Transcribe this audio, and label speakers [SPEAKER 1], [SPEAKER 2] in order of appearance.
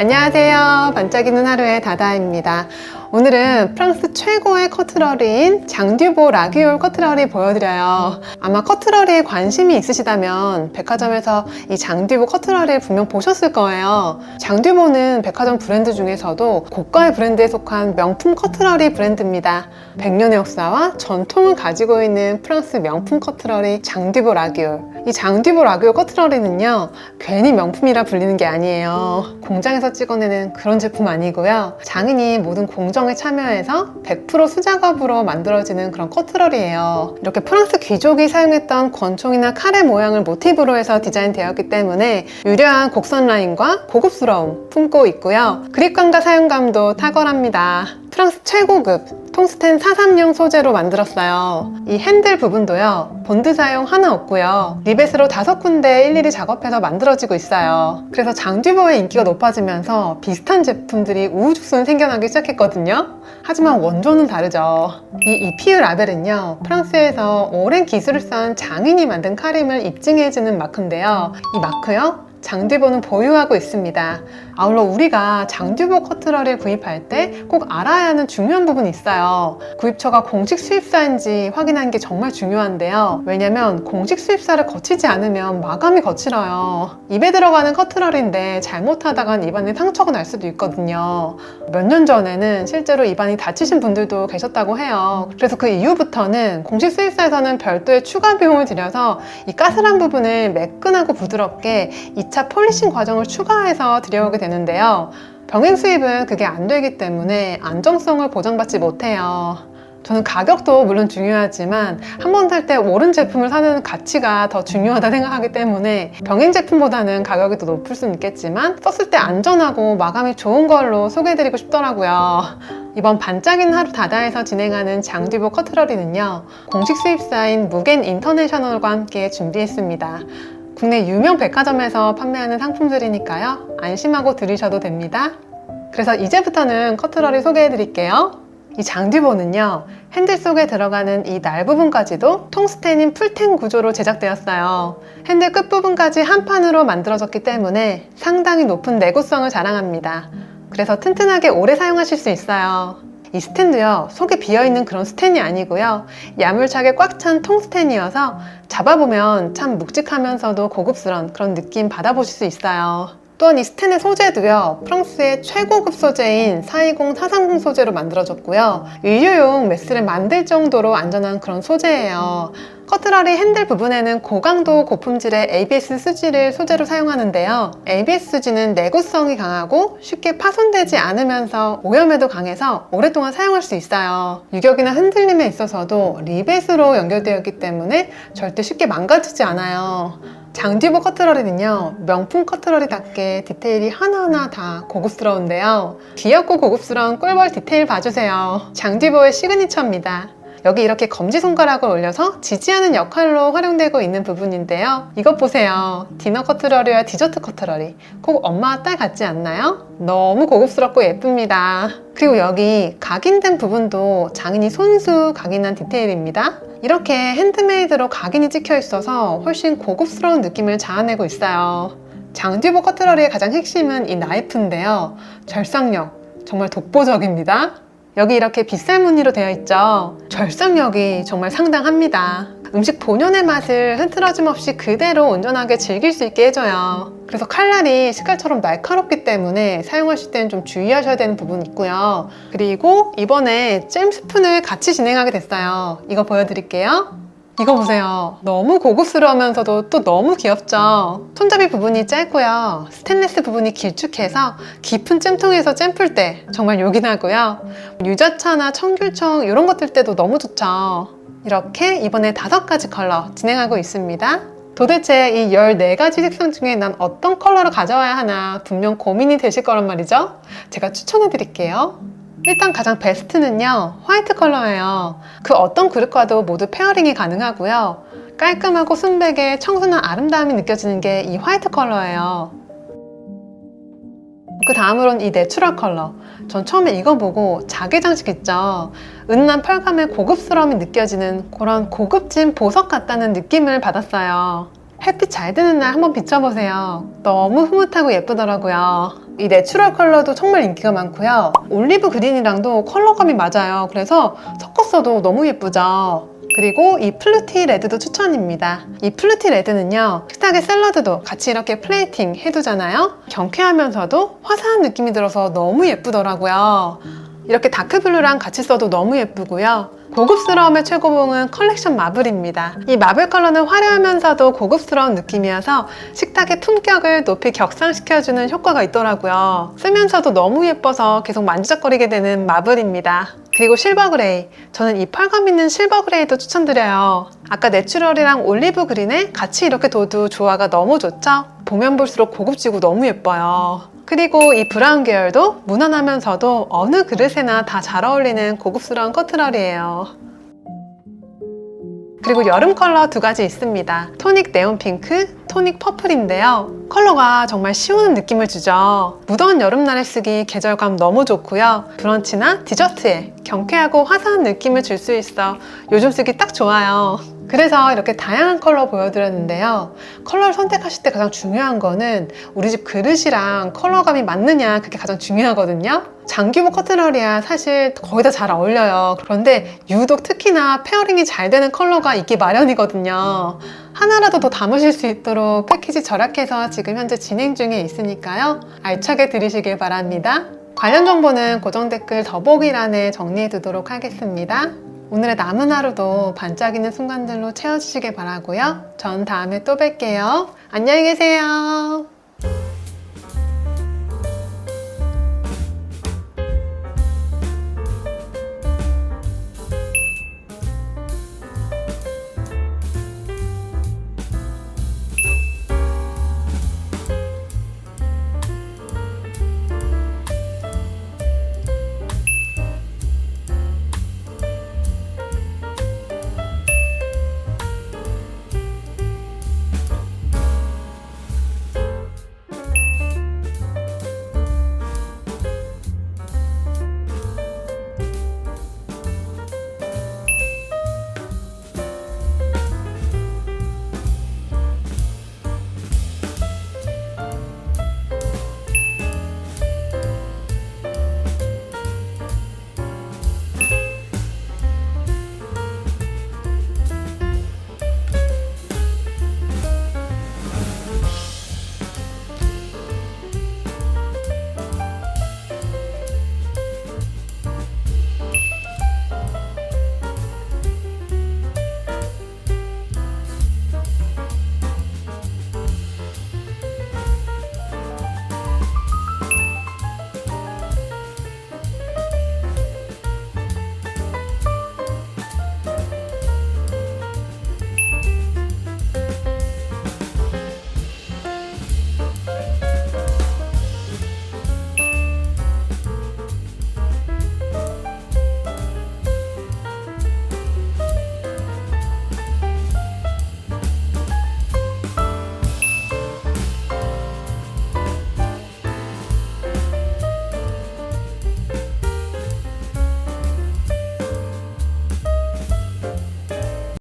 [SPEAKER 1] 안녕하세요. 반짝이는 하루의 다다입니다. 오늘은 프랑스 최고의 커트러리인 장듀보 라기올 커트러리 보여드려요. 아마 커트러리에 관심이 있으시다면 백화점에서 이 장듀보 커트러리를 분명 보셨을 거예요. 장듀보는 백화점 브랜드 중에서도 고가의 브랜드에 속한 명품 커트러리 브랜드입니다. 100년의 역사와 전통을 가지고 있는 프랑스 명품 커트러리 장듀보 라기올. 이 장듀보 라기올 커트러리는요, 괜히 명품이라 불리는 게 아니에요. 공장에서 찍어내는 그런 제품 아니고요. 장인이 모든 공정 에 참여해서 100% 수작업으로 만들어지는 그런 커트러리예요. 이렇게 프랑스 귀족이 사용했던 권총이나 칼의 모양을 모티브로 해서 디자인되었기 때문에 유려한 곡선 라인과 고급스러움 품고 있고요. 그립감과 사용감도 탁월합니다. 프랑스 최고급 통스텐 430 소재로 만들었어요. 이 핸들 부분도요, 본드 사용 하나 없고요. 리벳으로 다섯 군데 일일이 작업해서 만들어지고 있어요. 그래서 장듀버의 인기가 높아지면서 비슷한 제품들이 우후죽순 생겨나기 시작했거든요. 하지만 원조는 다르죠. 이 EPU 라벨은요, 프랑스에서 오랜 기술을 쌓은 장인이 만든 카림을 입증해주는 마크인데요. 이 마크요, 장듀보는 보유하고 있습니다. 아울러 우리가 장듀보 커트러리를 구입할 때 꼭 알아야 하는 중요한 부분이 있어요. 구입처가 공식 수입사인지 확인하는 게 정말 중요한데요. 왜냐면 공식 수입사를 거치지 않으면 마감이 거칠어요. 입에 들어가는 커트러리인데 잘못하다간 입안에 상처가 날 수도 있거든요. 몇 년 전에는 실제로 입안이 다치신 분들도 계셨다고 해요. 그래서 그 이후부터는 공식 수입사에서는 별도의 추가 비용을 들여서 이 까슬한 부분을 매끈하고 부드럽게 2차 폴리싱 과정을 추가해서 들여오게 되는데요. 병행 수입은 그게 안 되기 때문에 안정성을 보장받지 못해요. 저는 가격도 물론 중요하지만 한 번 살 때 옳은 제품을 사는 가치가 더 중요하다 생각하기 때문에 병행 제품보다는 가격이 더 높을 수는 있겠지만 썼을 때 안전하고 마감이 좋은 걸로 소개해드리고 싶더라고요. 이번 반짝이는 하루 다다에서 진행하는 장듀보 커트러리는요 공식 수입사인 무겐 인터내셔널과 함께 준비했습니다. 국내 유명 백화점에서 판매하는 상품들이니까요. 안심하고 들으셔도 됩니다. 그래서 이제부터는 커트러리 소개해 드릴게요. 이 장듀보는요, 핸들 속에 들어가는 이 날 부분까지도 통스텐인 풀텐 구조로 제작되었어요. 핸들 끝부분까지 한 판으로 만들어졌기 때문에 상당히 높은 내구성을 자랑합니다. 그래서 튼튼하게 오래 사용하실 수 있어요. 이 스탠드요 속에 비어있는 그런 스텐이 아니고요. 야물차게 꽉 찬 통스텐이어서 잡아보면 참 묵직하면서도 고급스러운 그런 느낌 받아보실 수 있어요 또한 이 스텐의 소재도요 프랑스의 최고급 소재인 420, 430 소재로 만들어졌고요 인류용 메스를 만들 정도로 안전한 그런 소재예요 커트러리 핸들 부분에는 고강도 고품질의 ABS 수지를 소재로 사용하는데요. ABS 수지는 내구성이 강하고 쉽게 파손되지 않으면서 오염에도 강해서 오랫동안 사용할 수 있어요. 유격이나 흔들림에 있어서도 리벳으로 연결되어 있기 때문에 절대 쉽게 망가지지 않아요. 장듀보 커트러리는요 명품 커트러리답게 디테일이 하나하나 다 고급스러운데요. 귀엽고 고급스러운 꿀벌 디테일 봐주세요. 장듀보의 시그니처입니다 여기 이렇게 검지손가락을 올려서 지지하는 역할로 활용되고 있는 부분인데요. 이것 보세요. 디너 커트러리와 디저트 커트러리. 꼭 엄마와 딸 같지 않나요? 너무 고급스럽고 예쁩니다. 그리고 여기 각인된 부분도 장인이 손수 각인한 디테일입니다. 이렇게 핸드메이드로 각인이 찍혀 있어서 훨씬 고급스러운 느낌을 자아내고 있어요. 장듀보 커트러리의 가장 핵심은 이 나이프인데요. 절삭력. 정말 독보적입니다. 여기 이렇게 빗살 무늬로 되어 있죠. 절삭력이 정말 상당합니다. 음식 본연의 맛을 흐트러짐 없이 그대로 온전하게 즐길 수 있게 해줘요. 그래서 칼날이 식칼처럼 날카롭기 때문에 사용하실 때는 좀 주의하셔야 되는 부분이 있고요. 그리고 이번에 잼 스푼을 같이 진행하게 됐어요. 이거 보여드릴게요. 이거 보세요. 너무 고급스러우면서도 또 너무 귀엽죠? 손잡이 부분이 짧고요. 스테인리스 부분이 길쭉해서 깊은 잼통에서 잼풀때 정말 요긴하고요. 유자차나 청귤청 이런 것들 때도 너무 좋죠. 이렇게 이번에 다섯 가지 컬러 진행하고 있습니다. 도대체 이 14가지 색상 중에 난 어떤 컬러를 가져와야 하나 분명 고민이 되실 거란 말이죠? 제가 추천해 드릴게요. 일단 가장 베스트는요 화이트 컬러예요. 그 어떤 그릇과도 모두 페어링이 가능하고요. 깔끔하고 순백의 청순한 아름다움이 느껴지는 게 이 화이트 컬러예요. 그 다음으로는 이 내추럴 컬러. 전 처음에 이거 보고 자개 장식 있죠? 은은한 펄감의 고급스러움이 느껴지는 그런 고급진 보석 같다는 느낌을 받았어요 햇빛 잘 드는 날 한번 비춰보세요. 너무 흐뭇하고 예쁘더라고요. 이 내추럴 컬러도 정말 인기가 많고요. 올리브 그린이랑도 컬러감이 맞아요. 그래서 섞었어도 너무 예쁘죠. 그리고 이 플루티 레드도 추천입니다. 이 플루티 레드는요, 식탁에 샐러드도 같이 이렇게 플레이팅 해두잖아요. 경쾌하면서도 화사한 느낌이 들어서 너무 예쁘더라고요. 이렇게 다크블루랑 같이 써도 너무 예쁘고요. 고급스러움의 최고봉은 컬렉션 마블입니다. 이 마블 컬러는 화려하면서도 고급스러운 느낌이어서 식탁의 품격을 높이 격상시켜주는 효과가 있더라고요. 쓰면서도 너무 예뻐서 계속 만지작거리게 되는 마블입니다. 그리고 실버 그레이. 저는 이 펄감 있는 실버 그레이도 추천드려요. 아까 내추럴이랑 올리브 그린에 같이 이렇게 둬도 조화가 너무 좋죠? 보면 볼수록 고급지고 너무 예뻐요. 그리고 이 브라운 계열도 무난하면서도 어느 그릇에나 다 잘 어울리는 고급스러운 커트럴이에요. 그리고 여름 컬러 두 가지 있습니다. 토닉 네온 핑크, 토닉 퍼플인데요. 컬러가 정말 시원한 느낌을 주죠. 무더운 여름날에 쓰기 계절감 너무 좋고요. 브런치나 디저트에 경쾌하고 화사한 느낌을 줄 수 있어 요즘 쓰기 딱 좋아요. 그래서 이렇게 다양한 컬러 보여드렸는데요. 컬러를 선택하실 때 가장 중요한 거는 우리 집 그릇이랑 컬러감이 맞느냐 그게 가장 중요하거든요. 장규모 커트러리야 사실 거의 다 잘 어울려요. 그런데 유독 특히나 페어링이 잘 되는 컬러가 있기 마련이거든요. 하나라도 더 담으실 수 있도록 패키지 절약해서 지금 현재 진행 중에 있으니까요. 알차게 들으시길 바랍니다. 관련 정보는 고정 댓글 더보기란에 정리해 두도록 하겠습니다. 오늘의 남은 하루도 반짝이는 순간들로 채워주시길 바라고요. 전 다음에 또 뵐게요. 안녕히 계세요.